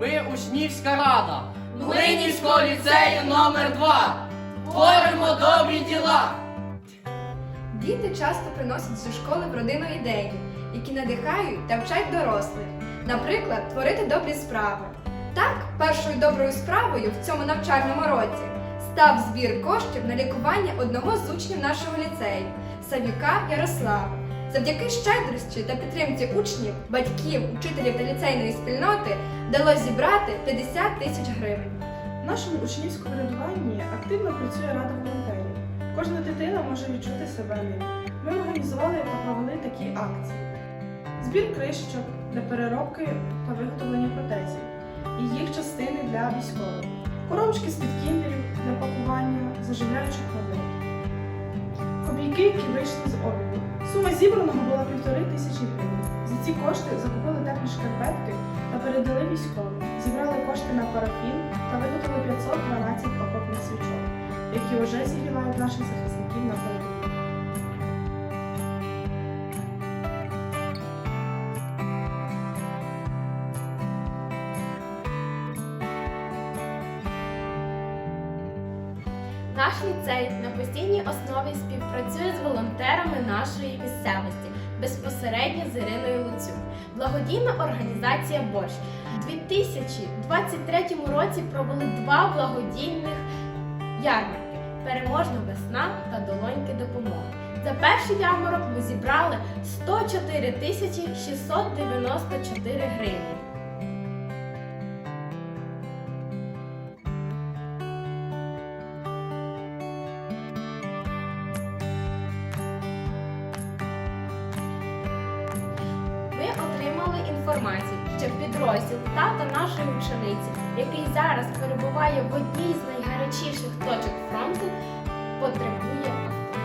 Ми учнівська рада Млинівського ліцею номер 2 Творимо добрі діла. Діти часто приносять зі школи в родину ідеї, які надихають та вчать дорослих. Наприклад, творити добрі справи. Так, першою доброю справою в цьому навчальному році став збір коштів на лікування одного з учнів нашого ліцею Савіка Ярослава. Завдяки щедрості та підтримці учнів, батьків, учителів та ліцейної спільноти вдалося зібрати 50 тисяч гривень. В нашому учнівському врядуванні активно працює рада волонтерів. Кожна дитина може відчути себе ним. Ми організували та провели такі акції: збір кришечок для переробки та виготовлення протезів і їх частини для військових, коробочки з-під кіндерів для пакування заживляючих новин, копійки, які вийшли з обігу. Сума зібраного була півтори тисячі гривень. За ці кошти закупили теплі шкарпетки та передали військовим. Зібрали кошти на парафін та виготовили 512 окопних свічок, які вже зігрівають наших захисників на передовій. Наш ліцей на постійній основі співпрацює з волонтерами нашої місцевості, безпосередньо з Іриною Луцюк. Благодійна організація Борщ. У 2023 році провели два благодійних ярмарки Переможна весна та долоньки допомоги. За перший ярмарок ми зібрали 104 тисячі 694 гривні. Отримали інформацію, що підрозділ тата нашої учениці, який зараз перебуває в одній з найгарячіших точок фронту, потребує авто.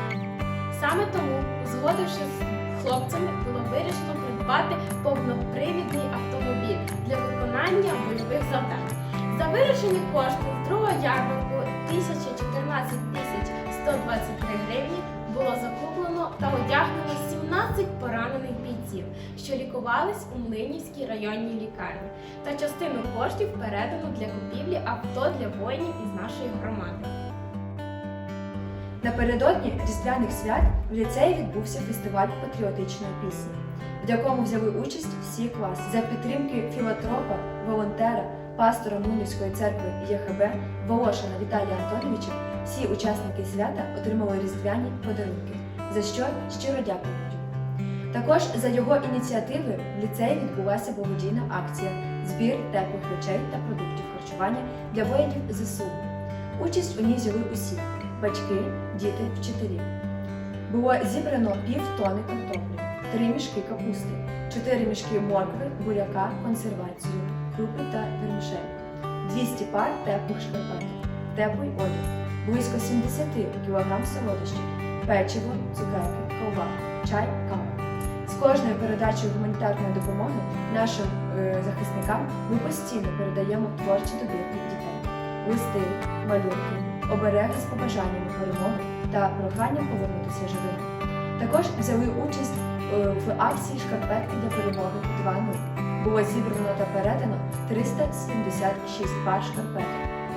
Саме тому, узгодивши з хлопцями, було вирішено придбати повнопривідний автомобіль для виконання бойових завдань. За вирішені кошти з другого ярмарку 1014 тисяч 123 гривні було закуплено та одягнено 17 поранених бійців, що лікувались у Млинівській районній лікарні, та частину коштів передано для купівлі авто для воїнів із нашої громади. Напередодні різдвяних свят в ліцеї відбувся фестиваль патріотичної пісні, в якому взяли участь всі класи за підтримки філантропа, волонтера, пастора Мунівської церкви ЄХБ Волошина Віталія Антоновича. Всі учасники свята отримали різдвяні подарунки, за що щиро дякуємо. Також за його ініціативи в ліцеї відбулася благодійна акція збір теплих речей та продуктів харчування для воїнів ЗСУ. Участь у ній взяли усі батьки, діти, вчителі. Було зібрано пів тони картоплі, три мішки капусти, чотири мішки моркви, буряка, консервацію, крупи та вермішель, 200 пар теплих шкарпеток, теплий одяг, близько 70 кг солодощів, печиво, цукерки, ковбака, чай, кава. З кожною передачею гуманітарної допомоги нашим е, захисникам ми постійно передаємо творчі добірки дітей, листи, малюнки, обереги з побажаннями перемоги та проханням повернутися живим. Також взяли участь е, в акції шкарпетки для перемоги 2.0. Було зібрано та передано 376 пар шкарпеток.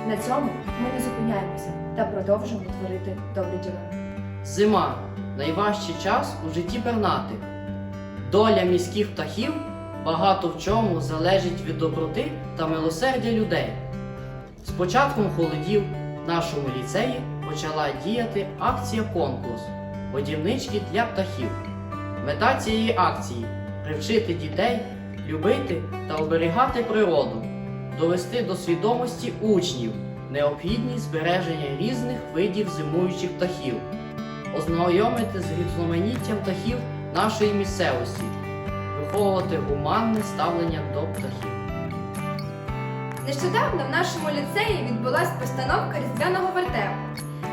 На цьому ми не зупиняємося та продовжуємо творити добрі діла. Зима найважчий час у житті пернатих. Доля міських птахів багато в чому залежить від доброти та милосердя людей. З початком холодів в нашому ліцеї почала діяти акція конкурс Годівнички для птахів. Мета цієї акції привчити дітей любити та оберігати природу, довести до свідомості учнів необхідність збереження різних видів зимуючих птахів, ознайомити з різноманіттям птахів нашої місцевості, виховувати гуманне ставлення до птахів. Нещодавно в нашому ліцеї відбулася постановка різдвяного вертепу.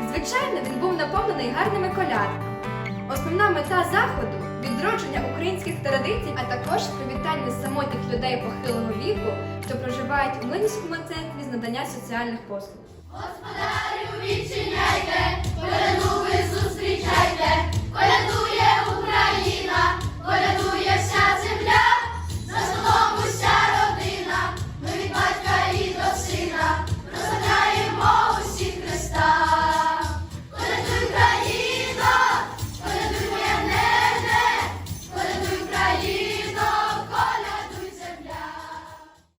Звичайно, він був наповнений гарними колядками. Основна мета заходу відродження українських традицій, а також привітання самотніх людей похилого віку, що проживають у Минському центрі з надання соціальних послуг. Господарю, відчиняйте, коляду ви зустрічайте,